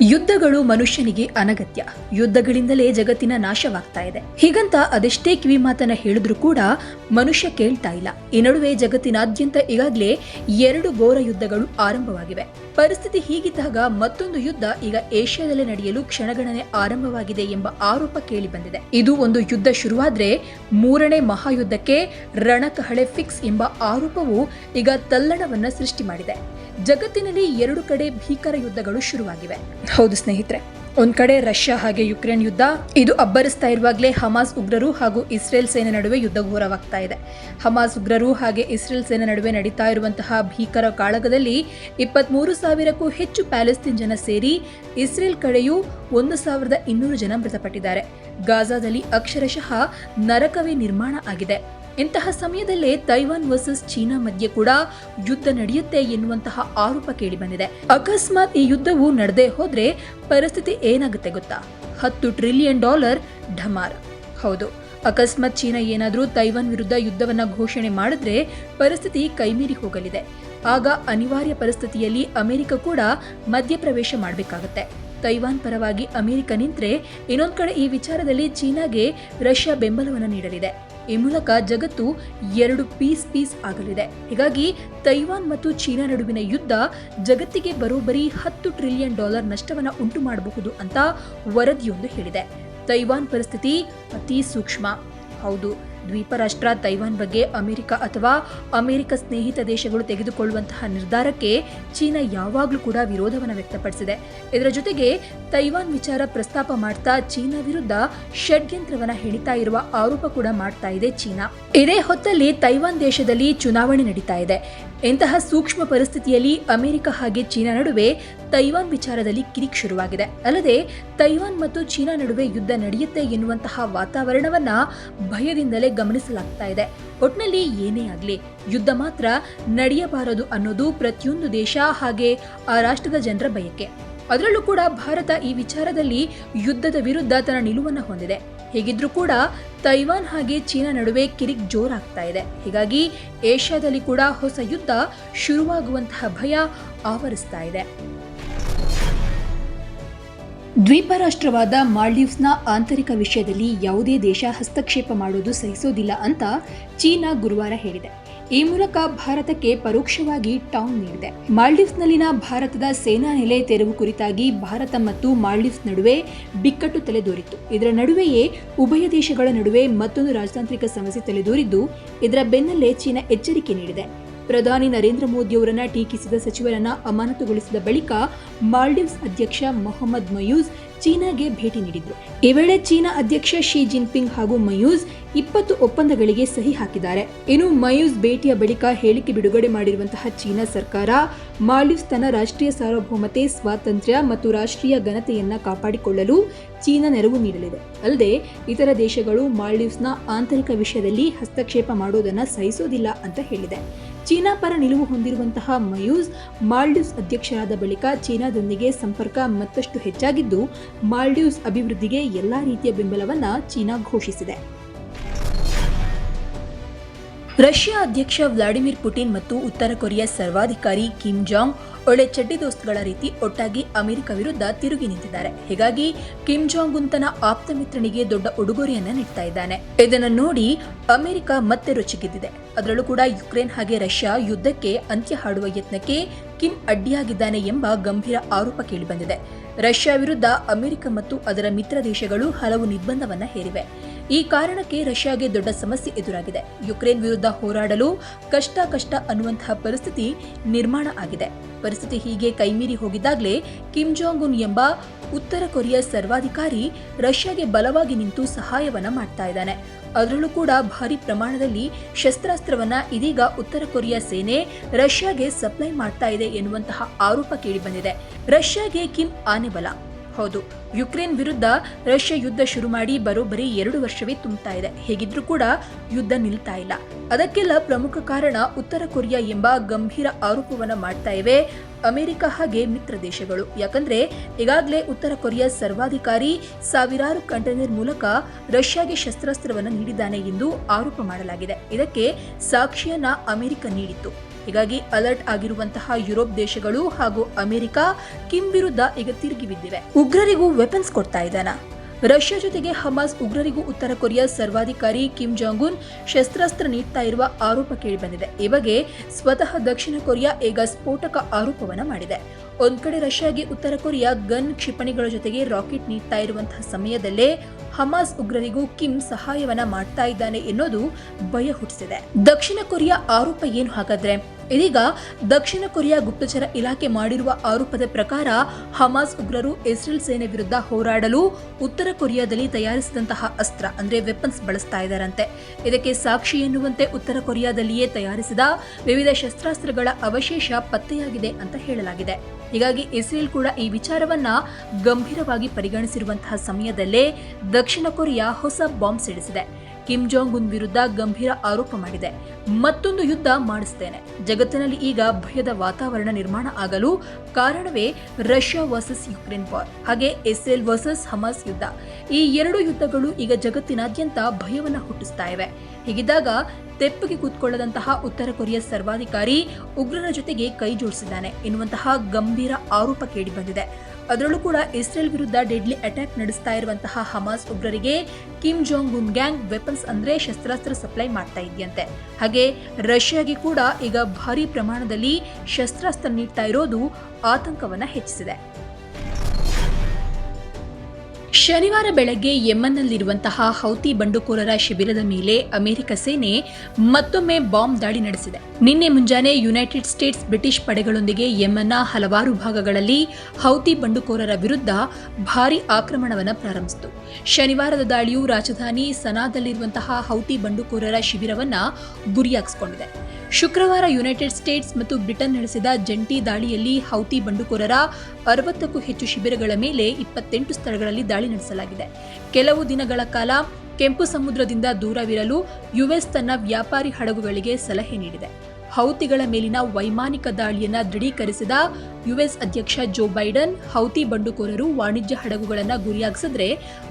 ಯುದ್ಧಗಳು ಮನುಷ್ಯನಿಗೆ ಅನಗತ್ಯ. ಯುದ್ಧಗಳಿಂದಲೇ ಜಗತ್ತಿನ ನಾಶವಾಗ್ತಾ ಇದೆ. ಹೀಗಂತ ಅದೆಷ್ಟೇ ಕಿವಿ ಮಾತನ್ನ ಹೇಳಿದ್ರೂ ಕೂಡ ಮನುಷ್ಯ ಕೇಳ್ತಾ ಇಲ್ಲ. ಈ ನಡುವೆ ಜಗತ್ತಿನಾದ್ಯಂತ ಈಗಾಗಲೇ ಎರಡು ಘೋರ ಯುದ್ಧಗಳು ಆರಂಭವಾಗಿವೆ. ಪರಿಸ್ಥಿತಿ ಹೀಗಿದ್ದಾಗ ಮತ್ತೊಂದು ಯುದ್ಧ ಈಗ ಏಷ್ಯಾದಲ್ಲಿ ನಡೆಯಲು ಕ್ಷಣಗಣನೆ ಆರಂಭವಾಗಿದೆ ಎಂಬ ಆರೋಪ ಕೇಳಿ ಬಂದಿದೆ. ಇದು ಒಂದು ಯುದ್ಧ ಶುರುವಾದ್ರೆ ಮೂರನೇ ಮಹಾಯುದ್ಧಕ್ಕೆ ರಣಕಹಳೆ ಫಿಕ್ಸ್ ಎಂಬ ಆರೋಪವು ಈಗ ತಲ್ಲಣವನ್ನ ಸೃಷ್ಟಿ ಮಾಡಿದೆ. ಜಗತ್ತಿನಲ್ಲಿ ಎರಡು ಕಡೆ ಭೀಕರ ಯುದ್ಧಗಳು ಶುರುವಾಗಿವೆ. ಹೌದು ಸ್ನೇಹಿತರೆ, ಒಂದ್ ಕಡೆ ರಷ್ಯಾ ಹಾಗೆ ಯುಕ್ರೇನ್ ಯುದ್ಧ, ಇದು ಅಬ್ಬರಿಸ್ತಾ ಇರುವಾಗಲೇ ಹಮಾಸ್ ಉಗ್ರರು ಹಾಗೂ ಇಸ್ರೇಲ್ ಸೇನೆ ನಡುವೆ ಯುದ್ಧ ಘೋರವಾಗ್ತಾ ಇದೆ. ಹಮಾಸ್ ಉಗ್ರರು ಹಾಗೆ ಇಸ್ರೇಲ್ ಸೇನೆ ನಡುವೆ ನಡೀತಾ ಇರುವಂತಹ ಭೀಕರ ಕಾಳಗದಲ್ಲಿ ಇಪ್ಪತ್ಮೂರು ಸಾವಿರಕ್ಕೂ ಹೆಚ್ಚು ಪ್ಯಾಲೆಸ್ತೀನ್ ಜನ ಸೇರಿ ಇಸ್ರೇಲ್ ಕಡೆಯೂ ಒಂದು ಸಾವಿರದ ಇನ್ನೂರು ಜನ ಮೃತಪಟ್ಟಿದ್ದಾರೆ. ಗಾಜಾದಲ್ಲಿ ಅಕ್ಷರಶಃ ನರಕವೇ ನಿರ್ಮಾಣ ಆಗಿದೆ. ಇಂತಹ ಸಮಯದಲ್ಲೇ ತೈವಾನ್ ವರ್ಸಸ್ ಚೀನಾ ಮಧ್ಯೆ ಕೂಡ ಯುದ್ಧ ನಡೆಯುತ್ತೆ ಎನ್ನುವಂತಹ ಆರೋಪ ಕೇಳಿಬಂದಿದೆ ಅಕಸ್ಮಾತ್ ಈ ಯುದ್ಧವು ನಡೆದೇ ಹೋದ್ರೆ ಪರಿಸ್ಥಿತಿ ಏನಾಗುತ್ತೆ ಗೊತ್ತಾ? ಹತ್ತು ಟ್ರಿಲಿಯನ್ ಡಾಲರ್ ಢಮಾರ್. ಹೌದು, ಅಕಸ್ಮಾತ್ ಚೀನಾ ಏನಾದರೂ ತೈವಾನ್ ವಿರುದ್ಧ ಯುದ್ಧವನ್ನ ಘೋಷಣೆ ಮಾಡಿದ್ರೆ ಪರಿಸ್ಥಿತಿ ಕೈಮೀರಿ ಹೋಗಲಿದೆ. ಆಗ ಅನಿವಾರ್ಯ ಪರಿಸ್ಥಿತಿಯಲ್ಲಿ ಅಮೆರಿಕ ಕೂಡ ಮಧ್ಯಪ್ರವೇಶ ಮಾಡಬೇಕಾಗುತ್ತೆ. ತೈವಾನ್ ಪರವಾಗಿ ಅಮೆರಿಕ ನಿಂತ್ರೆ ಇನ್ನೊಂದು ಕಡೆ ಈ ವಿಚಾರದಲ್ಲಿ ಚೀನಾಗೆ ರಷ್ಯಾ ಬೆಂಬಲವನ್ನು ನೀಡಲಿದೆ. ಈ ಮೂಲಕ ಜಗತ್ತು ಎರಡು ಪೀಸ್ ಪೀಸ್ ಆಗಲಿದೆ. ಹೀಗಾಗಿ ತೈವಾನ್ ಮತ್ತು ಚೀನಾ ನಡುವಿನ ಯುದ್ಧ ಜಗತ್ತಿಗೆ ಬರೋಬ್ಬರಿ ಹತ್ತು ಟ್ರಿಲಿಯನ್ ಡಾಲರ್ ನಷ್ಟವನ್ನು ಉಂಟು ಮಾಡಬಹುದು ಅಂತ ವರದಿಯೊಂದು ಹೇಳಿದೆ. ತೈವಾನ್ ಪರಿಸ್ಥಿತಿ ಅತಿ ಸೂಕ್ಷ್ಮ. ಹೌದು. ದ್ವೀಪ ರಾಷ್ಟ್ರ ತೈವಾನ್ ಬಗ್ಗೆ ಅಮೆರಿಕ ಅಥವಾ ಅಮೆರಿಕ ಸ್ನೇಹಿತ ದೇಶಗಳು ತೆಗೆದುಕೊಳ್ಳುವಂತಹ ನಿರ್ಧಾರಕ್ಕೆ ಚೀನಾ ಯಾವಾಗಲೂ ಕೂಡ ವಿರೋಧವನ್ನು ವ್ಯಕ್ತಪಡಿಸಿದೆ. ಇದರ ಜೊತೆಗೆ ತೈವಾನ್ ವಿಚಾರ ಪ್ರಸ್ತಾಪ ಮಾಡ್ತಾ ಚೀನಾ ವಿರುದ್ಧ ಷಡ್ಯಂತ್ರವನ್ನು ಹೆಣಿತಾ ಇರುವ ಆರೋಪ ಕೂಡ ಮಾಡ್ತಾ ಇದೆ ಚೀನಾ. ಇದೇ ಹೊತ್ತಲ್ಲಿ ತೈವಾನ್ ದೇಶದಲ್ಲಿ ಚುನಾವಣೆ ನಡೀತಾ ಇದೆ. ಇಂತಹ ಸೂಕ್ಷ್ಮ ಪರಿಸ್ಥಿತಿಯಲ್ಲಿ ಅಮೆರಿಕ ಹಾಗೆ ಚೀನಾ ನಡುವೆ ತೈವಾನ್ ವಿಚಾರದಲ್ಲಿ ಕಿರಿಕ್ ಶುರುವಾಗಿದೆ. ಅಲ್ಲದೆ, ತೈವಾನ್ ಮತ್ತು ಚೀನಾ ನಡುವೆ ಯುದ್ಧ ನಡೆಯುತ್ತೆ ಎನ್ನುವಂತಹ ವಾತಾವರಣವನ್ನ ಭಯದಿಂದಲೇ ಗಮನಿಸಲಾಗ್ತಾ ಇದೆ. ಒಟ್ನಲ್ಲಿ ಏನೇ ಆಗಲಿ, ಯುದ್ಧ ಮಾತ್ರ ನಡೆಯಬಾರದು ಅನ್ನೋದು ಪ್ರತಿಯೊಂದು ದೇಶ ಹಾಗೆ ಆ ರಾಷ್ಟ್ರದ ಜನರ ಬಯಕೆ. ಅದರಲ್ಲೂ ಕೂಡ ಭಾರತ ಈ ವಿಚಾರದಲ್ಲಿ ಯುದ್ಧದ ವಿರುದ್ಧ ತನ್ನ ನಿಲುವನ್ನು ಹೊಂದಿದೆ. ಹೇಗಿದ್ರೂ ಕೂಡ ತೈವಾನ್ ಹಾಗೆ ಚೀನಾ ನಡುವೆ ಕಿರಿಕ್ ಜೋರಾಗ್ತಾ ಇದೆ. ಹೀಗಾಗಿ ಏಷ್ಯಾದಲ್ಲಿ ಕೂಡ ಹೊಸ ಯುದ್ಧ ಶುರುವಾಗುವಂತಹ ಭಯ ಆವರಿಸ್ತಾ ಇದೆ. ದ್ವೀಪ ರಾಷ್ಟ್ರವಾದ ಮಾಲ್ಡೀವ್ಸ್ನ ಆಂತರಿಕ ವಿಷಯದಲ್ಲಿ ಯಾವುದೇ ದೇಶ ಹಸ್ತಕ್ಷೇಪ ಮಾಡೋದು ಸಹಿಸೋದಿಲ್ಲ ಅಂತ ಚೀನಾ ಗುರುವಾರ ಹೇಳಿದೆ. ಈ ಮೂಲಕ ಭಾರತಕ್ಕೆ ಪರೋಕ್ಷವಾಗಿ ಟಾಂಗ್ ನೀಡಿದೆ. ಮಾಲ್ಡೀವ್ಸ್ನಲ್ಲಿನ ಭಾರತದ ಸೇನಾ ನೆಲೆ ತೆರವು ಕುರಿತಾಗಿ ಭಾರತ ಮತ್ತು ಮಾಲ್ಡೀವ್ಸ್ ನಡುವೆ ಬಿಕ್ಕಟ್ಟು ತಲೆದೋರಿತ್ತು. ಇದರ ನಡುವೆಯೇ ಉಭಯ ದೇಶಗಳ ನಡುವೆ ಮತ್ತೊಂದು ರಾಜತಾಂತ್ರಿಕ ಸಮಸ್ಯೆ ತಲೆದೋರಿದ್ದು, ಇದರ ಬೆನ್ನಲ್ಲೇ ಚೀನಾ ಎಚ್ಚರಿಕೆ ನೀಡಿದೆ. ಪ್ರಧಾನಿ ನರೇಂದ್ರ ಮೋದಿಯವರನ್ನ ಟೀಕಿಸಿದ ಸಚಿವರನ್ನ ಅಮಾನತುಗೊಳಿಸಿದ ಬಳಿಕ ಮಾಲ್ಡೀವ್ಸ್ ಅಧ್ಯಕ್ಷ ಮೊಹಮ್ಮದ್ ಮಯೂಸ್ ಚೀನಾಗೆ ಭೇಟಿ ನೀಡಿದ್ರು. ಈ ವೇಳೆ ಚೀನಾ ಅಧ್ಯಕ್ಷ ಶಿ ಜಿನ್ಪಿಂಗ್ ಹಾಗೂ ಮಯೂಸ್ ಇಪ್ಪತ್ತು ಒಪ್ಪಂದಗಳಿಗೆ ಸಹಿ ಹಾಕಿದ್ದಾರೆ. ಇನ್ನು ಮಯೂಸ್ ಭೇಟಿಯ ಬಳಿಕ ಹೇಳಿಕೆ ಬಿಡುಗಡೆ ಮಾಡಿರುವಂತಹ ಚೀನಾ ಸರ್ಕಾರ ಮಾಲ್ಡೀವ್ಸ್ ತನ್ನ ರಾಷ್ಟ್ರೀಯ ಸಾರ್ವಭೌಮತೆ, ಸ್ವಾತಂತ್ರ್ಯ ಮತ್ತು ರಾಷ್ಟ್ರೀಯ ಘನತೆಯನ್ನ ಕಾಪಾಡಿಕೊಳ್ಳಲು ಚೀನಾ ನೆರವು ನೀಡಲಿದೆ. ಅಲ್ಲದೆ ಇತರ ದೇಶಗಳು ಮಾಲ್ಡೀವ್ಸ್ನ ಆಂತರಿಕ ವಿಷಯದಲ್ಲಿ ಹಸ್ತಕ್ಷೇಪ ಮಾಡುವುದನ್ನು ಸಹಿಸೋದಿಲ್ಲ ಅಂತ ಹೇಳಿದೆ. ಚೀನಾ ಪರ ನಿಲುವು ಹೊಂದಿರುವಂತಹ ಮಯೂಸ್ ಮಾಲ್ಡೀವ್ಸ್ ಅಧ್ಯಕ್ಷರಾದ ಬಳಿಕ ಚೀನಾದೊಂದಿಗೆ ಸಂಪರ್ಕ ಮತ್ತಷ್ಟು ಹೆಚ್ಚಾಗಿದ್ದು, ಮಾಲ್ಡೀವ್ಸ್ ಅಭಿವೃದ್ಧಿಗೆ ಎಲ್ಲಾ ರೀತಿಯ ಬೆಂಬಲವನ್ನ ಚೀನಾ ಘೋಷಿಸಿದೆ. ರಷ್ಯಾ ಅಧ್ಯಕ್ಷ ವ್ಲಾಡಿಮಿರ್ ಪುಟಿನ್ ಮತ್ತು ಉತ್ತರ ಕೊರಿಯಾ ಸರ್ವಾಧಿಕಾರಿ ಕಿಮ್ ಜಾಂಗ್ ಒಳ್ಳೆ ಚಡ್ಡಿ ದೋಸ್ತ್ಗಳ ರೀತಿ ಒಟ್ಟಾಗಿ ಅಮೆರಿಕ ವಿರುದ್ಧ ತಿರುಗಿ ನಿಂತಿದ್ದಾರೆ. ಹೀಗಾಗಿ ಕಿಮ್ ಜಾಂಗ್ ಉನ್ ಆಪ್ತ ಮಿತ್ರನಿಗೆ ದೊಡ್ಡ ಉಡುಗೊರೆಯನ್ನ ನೀಡ್ತಾ ಇದ್ದಾನೆ. ಇದನ್ನು ನೋಡಿ ಅಮೆರಿಕ ಮತ್ತೆ ರುಚಿಗೆದ್ದಿದೆ ಅದರಲ್ಲೂ ಕೂಡ ಯುಕ್ರೇನ್ ಹಾಗೆ ರಷ್ಯಾ ಯುದ್ಧಕ್ಕೆ ಅಂತ್ಯ ಹಾಡುವ ಯತ್ನಕ್ಕೆ ಕಿಮ್ ಅಡ್ಡಿಯಾಗಿದ್ದಾನೆ ಎಂಬ ಗಂಭೀರ ಆರೋಪ ಕೇಳಿಬಂದಿದೆ. ರಷ್ಯಾ ವಿರುದ್ಧ ಅಮೆರಿಕ ಮತ್ತು ಅದರ ಮಿತ್ರ ದೇಶಗಳು ಹಲವು ನಿರ್ಬಂಧವನ್ನ ಹೇರಿವೆ. ಈ ಕಾರಣಕ್ಕೆ ರಷ್ಯಾಗೆ ದೊಡ್ಡ ಸಮಸ್ಯೆ ಎದುರಾಗಿದೆ. ಯುಕ್ರೇನ್ ವಿರುದ್ಧ ಹೋರಾಡಲು ಕಷ್ಟ ಕಷ್ಟ ಅನ್ನುವಂತಹ ಪರಿಸ್ಥಿತಿ ನಿರ್ಮಾಣ ಆಗಿದೆ. ಪರಿಸ್ಥಿತಿ ಹೀಗೆ ಕೈಮೀರಿ ಹೋಗಿದ್ದಾಗಲೇ ಕಿಮ್ ಜಾಂಗ್ ಉನ್ ಎಂಬ ಉತ್ತರ ಕೊರಿಯಾ ಸರ್ವಾಧಿಕಾರಿ ರಷ್ಯಾಗೆ ಬಲವಾಗಿ ನಿಂತು ಸಹಾಯವನ್ನ ಮಾಡ್ತಾ ಇದ್ದಾನೆ. ಅದರಲ್ಲೂ ಕೂಡ ಭಾರಿ ಪ್ರಮಾಣದಲ್ಲಿ ಶಸ್ತ್ರಾಸ್ತ್ರವನ್ನ ಇದೀಗ ಉತ್ತರ ಕೊರಿಯಾ ಸೇನೆ ರಷ್ಯಾಗೆ ಸಪ್ಲೈ ಮಾಡ್ತಾ ಇದೆ ಎನ್ನುವಂತಹ ಆರೋಪ ಕೇಳಿಬಂದಿದೆ ರಷ್ಯಾಗೆ ಕಿಮ್ ಆನೆಬಲ ಹೌದು. ಯುಕ್ರೇನ್ ವಿರುದ್ಧ ರಷ್ಯಾ ಯುದ್ಧ ಶುರು ಮಾಡಿ ಬರೋಬ್ಬರಿ ಎರಡು ವರ್ಷವೇ ತುಂಬುತ್ತಾ ಇದೆ. ಹೇಗಿದ್ರೂ ಕೂಡ ಯುದ್ಧ ನಿಲ್ತಾ ಇಲ್ಲ. ಅದಕ್ಕೆಲ್ಲ ಪ್ರಮುಖ ಕಾರಣ ಉತ್ತರ ಕೊರಿಯಾ ಎಂಬ ಗಂಭೀರ ಆರೋಪವನ್ನು ಮಾಡ್ತಾ ಇವೆ ಅಮೆರಿಕ ಹಾಗೆ ಮಿತ್ರ ದೇಶಗಳು. ಯಾಕಂದ್ರೆ ಈಗಾಗಲೇ ಉತ್ತರ ಕೊರಿಯಾ ಸರ್ವಾಧಿಕಾರಿ ಸಾವಿರಾರು ಕಂಟೈನರ್ ಮೂಲಕ ರಷ್ಯಾಗೆ ಶಸ್ತ್ರಾಸ್ತ್ರವನ್ನು ನೀಡಿದ್ದಾನೆ ಎಂದು ಆರೋಪ ಮಾಡಲಾಗಿದೆ. ಇದಕ್ಕೆ ಸಾಕ್ಷಿಯನ್ನ ಅಮೆರಿಕ ನೀಡಿತ್ತು. ಹೀಗಾಗಿ ಅಲರ್ಟ್ ಆಗಿರುವಂತಹ ಯುರೋಪ್ ದೇಶಗಳು ಹಾಗೂ ಅಮೆರಿಕ ಕಿಮ್ ವಿರುದ್ಧ ಈಗ ತಿರುಗಿ ಬಿದ್ದಿವೆ. ಉಗ್ರರಿಗೂ ವೆಪನ್ಸ್ ಕೊಡ್ತಾ ಇದ್ದಾನ. ರಷ್ಯಾ ಜೊತೆಗೆ ಹಮಾಸ್ ಉಗ್ರರಿಗೂ ಉತ್ತರ ಕೊರಿಯಾ ಸರ್ವಾಧಿಕಾರಿ ಕಿಮ್ ಜಾಂಗ್ ಉನ್ ಶಸ್ತ್ರಾಸ್ತ್ರ ನೀಡ್ತಾ ಇರುವ ಆರೋಪ ಕೇಳಿಬಂದಿದೆ ಈ ಬಗ್ಗೆ ಸ್ವತಃ ದಕ್ಷಿಣ ಕೊರಿಯಾ ಈಗ ಸ್ಫೋಟಕ ಆರೋಪವನ್ನು ಮಾಡಿದೆ. ಒಂದ್ ಕಡೆ ರಷ್ಯಾಗೆ ಉತ್ತರ ಕೊರಿಯಾ ಗನ್ ಕ್ಷಿಪಣಿಗಳ ಜೊತೆಗೆ ರಾಕೆಟ್ ನೀಡ್ತಾ ಇರುವಂತಹ ಸಮಯದಲ್ಲೇ ಹಮಾಸ್ ಉಗ್ರರಿಗೂ ಕಿಮ್ ಸಹಾಯವನ್ನ ಮಾಡ್ತಾ ಇದ್ದಾನೆ ಎನ್ನೋದು ಭಯ ಹುಟ್ಟಿಸಿದೆ. ದಕ್ಷಿಣ ಕೊರಿಯಾ ಆರೋಪ ಏನು ಹಾಗಾದ್ರೆ? ಇದೀಗ ದಕ್ಷಿಣ ಕೊರಿಯಾ ಗುಪ್ತಚರ ಇಲಾಖೆ ಮಾಡಿರುವ ಆರೋಪದ ಪ್ರಕಾರ ಹಮಾಸ್ ಉಗ್ರರು ಇಸ್ರೇಲ್ ಸೇನೆ ವಿರುದ್ಧ ಹೋರಾಡಲು ಉತ್ತರ ಕೊರಿಯಾದಲ್ಲಿ ತಯಾರಿಸಿದಂತಹ ಅಸ್ತ್ರ, ಅಂದ್ರೆ ವೆಪನ್ಸ್ ಬಳಸ್ತಾ ಇದ್ದಾರಂತೆ. ಇದಕ್ಕೆ ಸಾಕ್ಷಿ ಎನ್ನುವಂತೆ ಉತ್ತರ ಕೊರಿಯಾದಲ್ಲಿಯೇ ತಯಾರಿಸಿದ ವಿವಿಧ ಶಸ್ತ್ರಾಸ್ತ್ರಗಳ ಅವಶೇಷ ಪತ್ತೆಯಾಗಿದೆ ಅಂತ ಹೇಳಲಾಗಿದೆ. ಹೀಗಾಗಿ ಇಸ್ರೇಲ್ ಕೂಡ ಈ ವಿಚಾರವನ್ನ ಗಂಭೀರವಾಗಿ ಪರಿಗಣಿಸಿರುವಂತಹ ಸಮಯದಲ್ಲೇ ದಕ್ಷಿಣ ಕೊರಿಯಾ ಹೊಸ ಬಾಂಬ್ ಸಿಡಿಸಿದೆ. ಕಿಮ್ ಜಾಂಗ್ ಉನ್ ವಿರುದ್ಧ ಗಂಭೀರ ಆರೋಪ ಮಾಡಿದೆ. ಮತ್ತೊಂದು ಯುದ್ಧ ಮಾಡಿಸ್ತೇನೆ. ಜಗತ್ತಿನಲ್ಲಿ ಈಗ ಭಯದ ವಾತಾವರಣ ನಿರ್ಮಾಣ ಆಗಲು ಕಾರಣವೇ ರಷ್ಯಾ ವರ್ಸಸ್ ಯುಕ್ರೇನ್ ವಾರ್ ಹಾಗೆ ಇಸ್ರೇಲ್ ವರ್ಸಸ್ ಹಮಾಸ್ ಯುದ್ಧ. ಈ ಎರಡು ಯುದ್ಧಗಳು ಈಗ ಜಗತ್ತಿನಾದ್ಯಂತ ಭಯವನ್ನು ಹುಟ್ಟಿಸ್ತಾ ಇವೆ. ಹೀಗಿದ್ದಾಗ ತೆಪ್ಪಗೆ ಕೂತ್ಕೊಳ್ಳದಂತಹ ಉತ್ತರ ಕೊರಿಯಾ ಸರ್ವಾಧಿಕಾರಿ ಉಗ್ರರ ಜೊತೆಗೆ ಕೈ ಜೋಡಿಸಿದ್ದಾನೆ ಎನ್ನುವಂತಹ ಗಂಭೀರ ಆರೋಪ ಕೇಳಿಬಂದಿದೆ ಅದರಲ್ಲೂ ಕೂಡ ಇಸ್ರೇಲ್ ವಿರುದ್ಧ ಡೆಡ್ಲಿ ಅಟ್ಯಾಕ್ ನಡೆಸ್ತಾ ಇರುವಂತಹ ಹಮಾಸ್ ಉಗ್ರರಿಗೆ Kim Jong Un gang weapons ಅಂದ್ರೆ ಶಸ್ತ್ರಾಸ್ತ್ರ ಸಪ್ಲೈ ಮಾಡ್ತಾ ಇದೆಯಂತೆ. ಹಾಗೆ ರಷ್ಯಾಗೆ ಕೂಡ ಈಗ ಭಾರಿ ಪ್ರಮಾಣದಲ್ಲಿ ಶಸ್ತ್ರಾಸ್ತ್ರ ನೀಡ್ತಾ ಇರೋದು ಆತಂಕವನ್ನ ಹೆಚ್ಚಿಸಿದೆ. ಶನಿವಾರ ಬೆಳಗ್ಗೆ ಯೆಮನ್ನಲ್ಲಿರುವಂತಹ ಹೌತಿ ಬಂಡುಕೋರರ ಶಿಬಿರದ ಮೇಲೆ ಅಮೆರಿಕ ಸೇನೆ ಮತ್ತೊಮ್ಮೆ ಬಾಂಬ್ ದಾಳಿ ನಡೆಸಿದೆ. ನಿನ್ನೆ ಮುಂಜಾನೆ ಯುನೈಟೆಡ್ ಸ್ಟೇಟ್ಸ್ ಬ್ರಿಟಿಷ್ ಪಡೆಗಳೊಂದಿಗೆ ಯೆಮನ್ನ ಹಲವಾರು ಭಾಗಗಳಲ್ಲಿ ಹೌತಿ ಬಂಡುಕೋರರ ವಿರುದ್ಧ ಭಾರೀ ಆಕ್ರಮಣವನ್ನು ಪ್ರಾರಂಭಿಸಿತು. ಶನಿವಾರದ ದಾಳಿಯು ರಾಜಧಾನಿ ಸನಾದಲ್ಲಿರುವಂತಹ ಹೌತಿ ಬಂಡುಕೋರರ ಶಿಬಿರವನ್ನ ಗುರಿಯಾಗಿಸಿಕೊಂಡಿದೆ. ಶುಕ್ರವಾರ ಯುನೈಟೆಡ್ ಸ್ಟೇಟ್ಸ್ ಮತ್ತು ಬ್ರಿಟನ್ ನಡೆಸಿದ ಜಂಟಿ ದಾಳಿಯಲ್ಲಿ ಹೌತಿ ಬಂಡುಕೋರರ ಅರವತ್ತಕ್ಕೂ ಹೆಚ್ಚು ಶಿಬಿರಗಳ ಮೇಲೆ ಇಪ್ಪತ್ತೆಂಟು ಸ್ಥಳಗಳಲ್ಲಿ ದಾಳಿ ನಡೆಸಲಾಗಿದೆ. ಕೆಲವು ದಿನಗಳ ಕಾಲ ಕೆಂಪು ಸಮುದ್ರದಿಂದ ದೂರವಿರಲು ಯುಎಸ್ ತನ್ನ ವ್ಯಾಪಾರಿ ಹಡಗುಗಳಿಗೆ ಸಲಹೆ ನೀಡಿದೆ. ಹೌತಿಗಳ ಮೇಲಿನ ವೈಮಾನಿಕ ದಾಳಿಯನ್ನು ದೃಢೀಕರಿಸಿದ ಯುಎಸ್ ಅಧ್ಯಕ್ಷ ಜೋ ಬೈಡನ್, ಹೌತಿ ಬಂಡುಕೋರರು ವಾಣಿಜ್ಯ ಹಡಗುಗಳನ್ನು ಗುರಿಯಾಗಿಸಿದ್ರೆ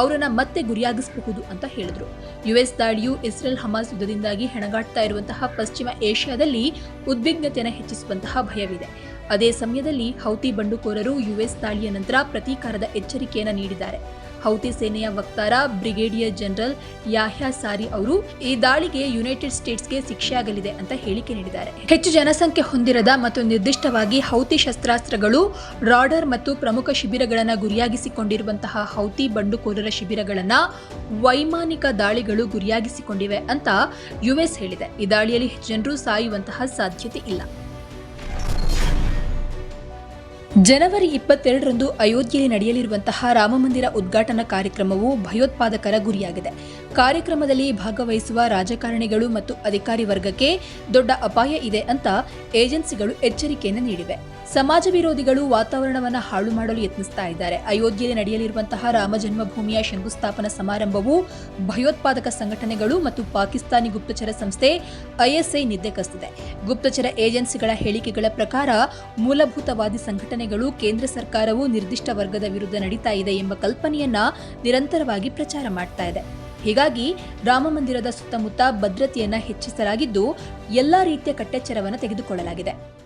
ಅವರನ್ನ ಮತ್ತೆ ಗುರಿಯಾಗಿಸಬಹುದು ಅಂತ ಹೇಳಿದರು. ಯುಎಸ್ ದಾಳಿಯು ಇಸ್ರೇಲ್ ಹಮಾಸ್ ಯುದ್ಧದಿಂದಾಗಿ ಹೆಣಗಾಡ್ತಾ ಇರುವಂತಹ ಪಶ್ಚಿಮ ಏಷ್ಯಾದಲ್ಲಿ ಉದ್ವಿಗ್ನತೆಯನ್ನು ಹೆಚ್ಚಿಸುವಂತಹ ಭಯವಿದೆ. ಅದೇ ಸಮಯದಲ್ಲಿ ಹೌತಿ ಬಂಡುಕೋರರು ಯುಎಸ್ ದಾಳಿಯ ನಂತರ ಪ್ರತೀಕಾರದ ಎಚ್ಚರಿಕೆಯನ್ನು ನೀಡಿದ್ದಾರೆ. ಹೌತಿ ಸೇನೆಯ ವಕ್ತಾರ ಬ್ರಿಗೇಡಿಯರ್ ಜನರಲ್ ಯಾಹ್ಯಾ ಸಾರಿ ಅವರು ಈ ದಾಳಿಗೆ ಯುನೈಟೆಡ್ ಸ್ಟೇಟ್ಸ್ಗೆ ಶಿಕ್ಷೆಯಾಗಲಿದೆ ಅಂತ ಹೇಳಿಕೆ ನೀಡಿದ್ದಾರೆ. ಹೆಚ್ಚು ಜನಸಂಖ್ಯೆ ಹೊಂದಿರದ ಮತ್ತು ನಿರ್ದಿಷ್ಟವಾಗಿ ಹೌತಿ ಶಸ್ತ್ರಾಸ್ತ್ರಗಳು, ರಾಡರ್ ಮತ್ತು ಪ್ರಮುಖ ಶಿಬಿರಗಳನ್ನು ಗುರಿಯಾಗಿಸಿಕೊಂಡಿರುವಂತಹ ಹೌತಿ ಬಂಡುಕೋರರ ಶಿಬಿರಗಳನ್ನು ವೈಮಾನಿಕ ದಾಳಿಗಳು ಗುರಿಯಾಗಿಸಿಕೊಂಡಿವೆ ಅಂತ ಯುಎಸ್ ಹೇಳಿದೆ. ಈ ದಾಳಿಯಲ್ಲಿ ಜನರು ಸಾಯುವಂತಹ ಸಾಧ್ಯತೆ ಇಲ್ಲ. ಜನವರಿ ಇಪ್ಪತ್ತೆರಡರಂದು ಅಯೋಧ್ಯೆಯಲ್ಲಿ ನಡೆಯಲಿರುವಂತಹ ರಾಮಮಂದಿರ ಉದ್ಘಾಟನಾ ಕಾರ್ಯಕ್ರಮವು ಭಯೋತ್ಪಾದಕರ ಗುರಿಯಾಗಿದೆ. ಕಾರ್ಯಕ್ರಮದಲ್ಲಿ ಭಾಗವಹಿಸುವ ರಾಜಕಾರಣಿಗಳು ಮತ್ತು ಅಧಿಕಾರಿ ವರ್ಗಕ್ಕೆ ದೊಡ್ಡ ಅಪಾಯ ಇದೆ ಅಂತ ಏಜೆನ್ಸಿಗಳು ಎಚ್ಚರಿಕೆಯನ್ನು ನೀಡಿವೆ. ಸಮಾಜ ವಿರೋಧಿಗಳು ವಾತಾವರಣವನ್ನು ಹಾಳು ಮಾಡಲು ಯತ್ನಿಸ್ತಾ ಇದ್ದಾರೆ. ಅಯೋಧ್ಯೆಯಲ್ಲಿ ನಡೆಯಲಿರುವಂತಹ ರಾಮ ಜನ್ಮಭೂಮಿಯ ಶಂಕುಸ್ಥಾಪನಾ ಸಮಾರಂಭವು ಭಯೋತ್ಪಾದಕ ಸಂಘಟನೆಗಳು ಮತ್ತು ಪಾಕಿಸ್ತಾನಿ ಗುಪ್ತಚರ ಸಂಸ್ಥೆ ಐಎಸ್ಐ ನಿದ್ದೆ ಕಸ್ತಿದೆ ಗುಪ್ತಚರ ಏಜೆನ್ಸಿಗಳ ಹೇಳಿಕೆಗಳ ಪ್ರಕಾರ ಮೂಲಭೂತವಾದಿ ಸಂಘಟನೆಗಳು ಕೇಂದ್ರ ಸರ್ಕಾರವು ನಿರ್ದಿಷ್ಟ ವರ್ಗದ ವಿರುದ್ಧ ನಡೀತಾ ಇದೆ ಎಂಬ ಕಲ್ಪನೆಯನ್ನ ನಿರಂತರವಾಗಿ ಪ್ರಚಾರ ಮಾಡ್ತಾ ಇದೆ. ಹೀಗಾಗಿ ರಾಮ ಮಂದಿರದ ಸುತ್ತಮುತ್ತ ಭದ್ರತೆಯನ್ನ ಹೆಚ್ಚಿಸಲಾಗಿದ್ದು ಎಲ್ಲಾ ರೀತಿಯ ಕಟ್ಟೆಚ್ಚರವನ್ನು ತೆಗೆದುಕೊಳ್ಳಲಾಗಿದೆ.